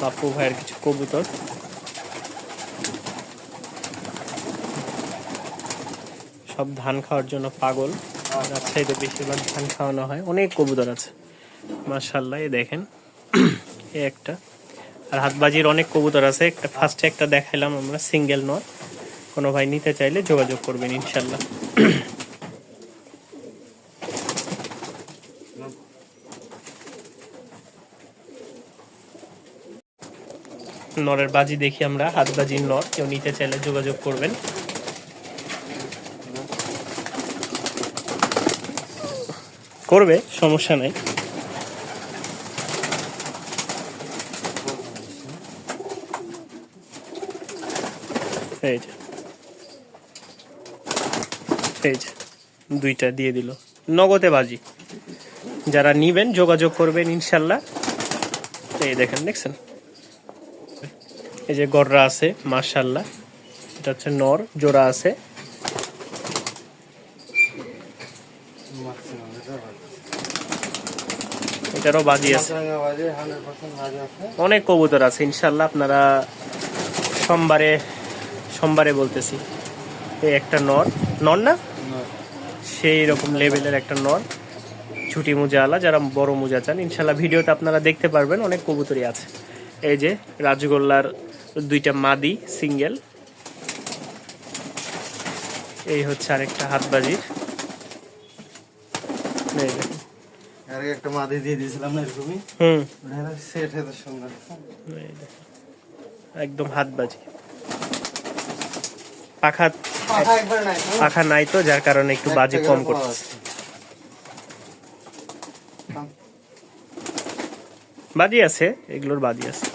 বাপু ভাইয়ের কিছু কবুতর। সব ধান খাওয়ার জন্য পাগল। রাজশাহীতে বেশিরভাগ ধান খাওয়ানো হয়। অনেক কবুতর আছে। মার্শাল্লাহ এই দেখেন। এ একটা। আর হাতবাজির অনেক কবুতর আছে। একটা ফার্স্টে একটা দেখাইলাম আমরা সিঙ্গেল নয়। কোনো ভাই নিতে চাইলে যোগাযোগ করবেন ইনশাল্লাহ নরের বাজি দেখি আমরা, হাত বাজির নর, কেউ নিতে চাইলে যোগাযোগ করবেন। করবে, সমস্যা নাই। দুইটা দিয়ে দিল। নগদে বাজি। যারা নিবেন, যোগাযোগ করবেন ইনশাল্লাহ। এই দেখেন, দেখছেন? এই যে গররা আছে মার্শাল্লাহ এটা হচ্ছে নর, জোড়া আছে। এটারও বাজি আছে। অনেক কবুতর আছে ইনশাল্লাহ আপনারা সোমবারে সোমবারে বলতেছি, এই একটা নর। নর না? সেই রকম লেভেলের একটা নর। ছুটি মোজা আলা যারা বড় মোজা চান ইনশাল্লাহ ভিডিওতে আপনারা দেখতে পারবেন, অনেক কবুতরই আছে। এই যে রাজগোল্লার দুইটা মাদি সিঙ্গেল। এই হচ্ছে আরেকটা হাতবাজির এই দেখেন। আর একটা মাদি দিয়ে দিয়েছিলাম না এরকমই? হুম। সেট হতে সুন্দর। একদম হাতবাজি পাখা পাখা? পাখা নাই তো যার কারণে একটু বাজি কম করতেছে। বাজি আছে এগুলোর বাজি আছে।